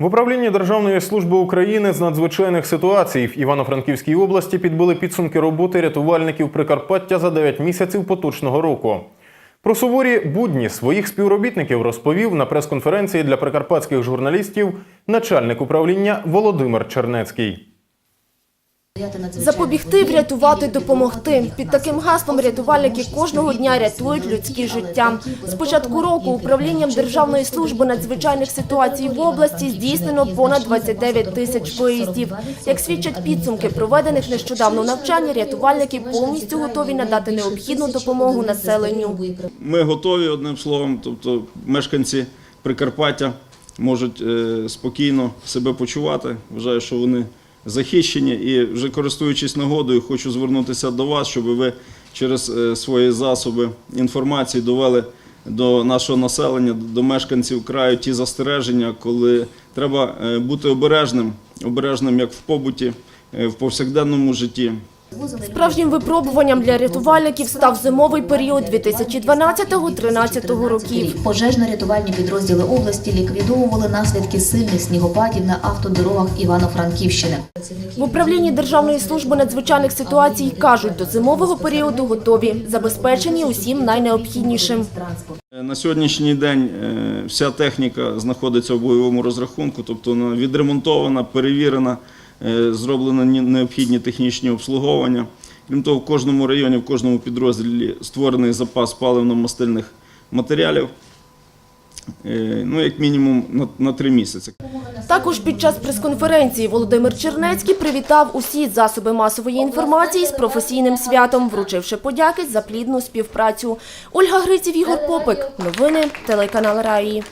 В управлінні Державної служби України з надзвичайних ситуацій в Івано-Франківській області підбили підсумки роботи рятувальників Прикарпаття за 9 місяців поточного року. Про суворі будні своїх співробітників розповів на прес-конференції для прикарпатських журналістів начальник управління Володимир Чернецький. Запобігти, врятувати, допомогти. Під таким гаслом рятувальники кожного дня рятують людські життя. З початку року управлінням Державної служби надзвичайних ситуацій в області здійснено понад 29 тисяч виїздів. Як свідчать підсумки проведених нещодавно навчань, рятувальники повністю готові надати необхідну допомогу населенню. Ми готові одним словом, тобто мешканці Прикарпаття можуть е, спокійно себе почувати. Вважаю, що вони захищені і вже користуючись нагодою, хочу звернутися до вас, щоб ви через е, свої засоби інформації довели до нашого населення, до мешканців краю ті застереження, коли треба е, бути обережним, обережним як в побуті, е, в повсякденному житті. Справжнім випробуванням для рятувальників став зимовий період 2012-2013 років. Пожежно-рятувальні підрозділи області ліквідовували наслідки сильних снігопадів на автодорогах Івано-Франківщини. В управлінні Державної служби надзвичайних ситуацій кажуть, до зимового періоду готові, забезпечені усім найнеобхіднішим. На сьогоднішній день е, вся техніка знаходиться в бойовому розрахунку, тобто вона відремонтована, перевірена, зроблено необхідні технічні обслуговування. Крім того, в кожному районі, в кожному підрозділі створений запас паливно-мастильних матеріалів, е, ну, як мінімум на, на три місяці. Також під час прес-конференції Володимир Чернецький привітав усі засоби масової інформації з професійним святом, вручивши подяки за плідну співпрацю. Ольга Гриців, Ігор Попик. Новини телеканал Раї.